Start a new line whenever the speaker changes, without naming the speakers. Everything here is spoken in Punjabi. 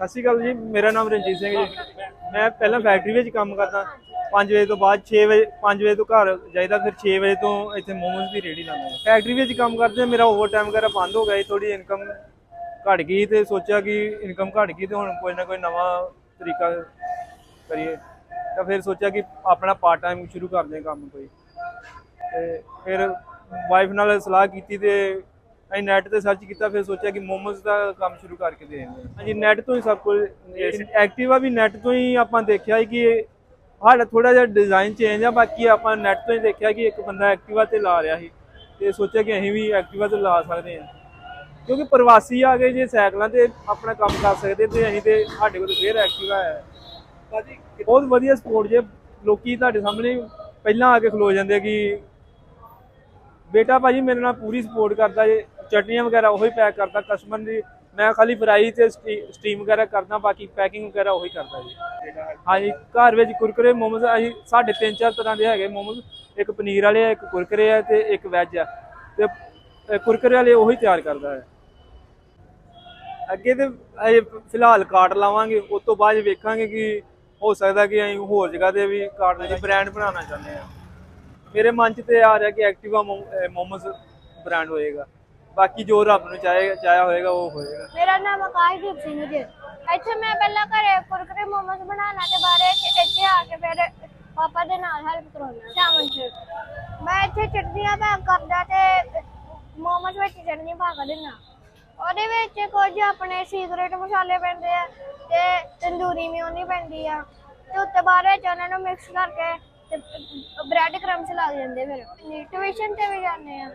ਸਤਿ ਸ਼੍ਰੀ ਅਕਾਲ ਜੀ, ਮੇਰਾ ਨਾਮ ਰਣਜੀਤ ਸਿੰਘ ਜੀ। ਮੈਂ ਪਹਿਲਾਂ ਫੈਕਟਰੀ ਵਿੱਚ ਕੰਮ ਕਰਦਾ। 5 ਵਜੇ ਤੋਂ ਬਾਅਦ 6 ਵਜੇ 5 ਵਜੇ ਤੋਂ ਘਰ ਜਾਈਦਾ, ਫਿਰ 6 ਵਜੇ ਤੋਂ ਇੱਥੇ ਮੋਮੋਸ ਦੀ ਰੇੜੀ ਲਾਉਂਦਾ ਫੈਕਟਰੀ ਵਿੱਚ ਕੰਮ ਕਰਦੇ ਮੇਰਾ ਓਵਰਟਾਈਮ ਵਗੈਰਾ ਬੰਦ ਹੋ ਗਿਆ ਥੋੜੀ ਇਨਕਮ ਘਟ ਗਈ ਤੇ ਸੋਚਿਆ ਕਿ ਇਨਕਮ ਘਟ ਗਈ ਤੇ ਹੁਣ ਕੋਈ ਨਾ ਕੋਈ ਨਵਾਂ ਤਰੀਕਾ ਕਰੀਏ। ਤਾਂ ਫਿਰ ਸੋਚਿਆ ਕਿ ਆਪਣਾ ਪਾਰਟ ਟਾਈਮ ਸ਼ੁਰੂ ਕਰਦੇ ਹਾਂ ਕੰਮ ਕੋਈ। ਤੇ ਫਿਰ ਵਾਈਫ ਨਾਲ ਸਲਾਹ ਕੀਤੀ ਤੇ ਅਸੀਂ ਨੈਟ ਤੇ ਸਰਚ ਕੀਤਾ, ਫਿਰ ਸੋਚਿਆ ਕਿ ਮੋਮੋਸ ਦਾ ਕੰਮ ਸ਼ੁਰੂ ਕਰਕੇ ਦੇ ਦਿੰਦੇ ਹਾਂਜੀ ਨੈਟ ਤੋਂ ਹੀ ਸਭ ਕੁਝ ਐਕਟਿਵਾ ਵੀ ਨੈਟ ਤੋਂ ਹੀ ਆਪਾਂ ਦੇਖਿਆ ਸੀ ਕਿ ਇਹ ਸਾਡਾ ਥੋੜਾ ਜਿਹਾ ਡਿਜ਼ਾਈਨ ਚੇਂਜ ਆ, ਬਾਕੀ ਆਪਾਂ ਨੈਟ ਤੋਂ ਹੀ ਦੇਖਿਆ ਕਿ ਇੱਕ ਬੰਦਾ ਐਕਟਿਵਾ ਤੇ ਲਾ ਰਿਹਾ ਸੀ। ਤੇ ਸੋਚਿਆ ਕਿ ਅਸੀਂ ਵੀ ਐਕਟਿਵਾ ਤੇ ਲਾ ਸਕਦੇ ਹਾਂ। ਕਿਉਂਕਿ ਪ੍ਰਵਾਸੀ ਆ ਗਏ ਜੇ ਸਾਈਕਲਾਂ ਤੇ ਆਪਣਾ ਕੰਮ ਕਰ ਸਕਦੇ ਤੇ ਅਸੀਂ ਤੇ ਸਾਡੇ ਕੋਲ ਫੇਰ ਐਕਟਿਵਾ ਹੈ।
ਭਾਜੀ,
ਬਹੁਤ ਵਧੀਆ ਸਪੋਰਟ ਜੇ। ਲੋਕੀ ਤੁਹਾਡੇ ਸਾਹਮਣੇ ਪਹਿਲਾਂ ਆ ਕੇ ਖਲੋ ਜਾਂਦੇ ਕਿ, ਬੇਟਾ ਭਾਜੀ ਮੇਰੇ ਨਾਲ ਪੂਰੀ ਸਪੋਰਟ ਕਰਦਾ ਜੇ। ਚਟਨੀਆਂ ਵਗੈਰਾ ਉਹੀ ਪੈਕ ਕਰਦਾ ਕਸਟਮਰ ਦੀ ਮੈਂ ਖਾਲੀ ਫਰਾਈ ਤੇ ਸਟੀਮ ਵਗੈਰਾ ਕਰਦਾ, ਬਾਕੀ ਪੈਕਿੰਗ ਵਗੈਰਾ ਉਹੀ ਕਰਦਾ ਜੀ। ਹਾਂਜੀ, ਘਰ ਵਿੱਚ ਕੁਰਕਰੇ, ਮੋਮੋਸ, ਅਸੀਂ ਸਾਡੇ ਤਿੰਨ ਚਾਰ ਤਰ੍ਹਾਂ ਦੇ ਹੈਗੇ ਮੋਮੋਸ, ਇੱਕ ਪਨੀਰ ਵਾਲੇ ਆ, ਇੱਕ ਕੁਰਕਰੇ ਆ ਤੇ ਇੱਕ ਵੈਜ ਆ। ਤੇ ਕੁਰਕਰੇ ਵਾਲੇ ਉਹੀ ਤਿਆਰ ਕਰਦਾ ਹੈ। ਅੱਗੇ ਤੇ ਅਜੇ ਫਿਲਹਾਲ ਕਾਰਡ ਲਾਵਾਂਗੇ, ਉਸ ਤੋਂ ਬਾਅਦ ਵੇਖਾਂਗੇ ਕਿ ਹੋ ਸਕਦਾ ਕਿ ਅਸੀਂ ਹੋਰ ਜਗ੍ਹਾ ਤੇ ਵੀ ਕਾਰਡ ਦੇ ਬ੍ਰਾਂਡ ਬਣਾਉਣਾ ਚਾਹੁੰਦੇ ਆ ਮੇਰੇ ਮਨ 'ਚ ਤੇ ਆ ਰਿਹਾ ਕਿ ਐਕਟਿਵਾ ਮੋਮੋਸ ਬ੍ਰਾਂਡ ਹੋਏਗਾ। ਬਾਕੀ ਜੋ ਰੱਬ ਨੂੰ ਚਾਹੇਗਾ ਚਾਹਿਆ ਹੋਏਗਾ, ਉਹ ਹੋਏਗਾ।
ਮੇਰਾ ਨਾਮ ਆਕਾਸ਼ਦੀਪ ਸਿੰਘ ਜੀ। ਇੱਥੇ ਮੈਂ ਪਹਿਲਾਂ ਘਰੇ ਕੁਰਕਰੇ ਮੋਮੋਸ ਬਣਾਉਣਾ ਤੇ ਬਾਰੇ ਇੱਥੇ ਆ ਕੇ ਫਿਰ ਪਾਪਾ ਦੇ ਨਾਲ ਹੈਲਪ ਕਰਾਉਣਾ ਸ਼ਾਮਨ ਚ ਮੈਂ ਇੱਥੇ ਚਟਨੀਆਂ ਪੈਕ ਕਰਦਾ ਤੇ ਮੋਮੋਸ ਵਿੱਚ ਚਟਨੀ ਪਾ ਕੇ ਦਿੰਦਾ ਉਹਦੇ ਵਿੱਚ ਕੁਝ ਆਪਣੇ ਸੀਕ੍ਰੇਟ ਮਸਾਲੇ ਪੈਂਦੇ ਆ ਤੇ ਤੰਦੂਰੀ ਮਿਉਨੀ ਪੈਂਦੀ ਆ। ਤੇ ਉੱਤੇ ਬਾਅਦ ਵਿੱਚ ਉਹਨਾਂ ਨੂੰ ਮਿਕਸ ਕਰਕੇ ਤੇ ਬ੍ਰੈਡ ਕ੍ਰੰਚ ਲਾ ਦਿੰਦੇ ਫਿਰ। ਟਿਊਸ਼ਨ ਤੇ ਵੀ ਜਾਂਦੇ ਆ।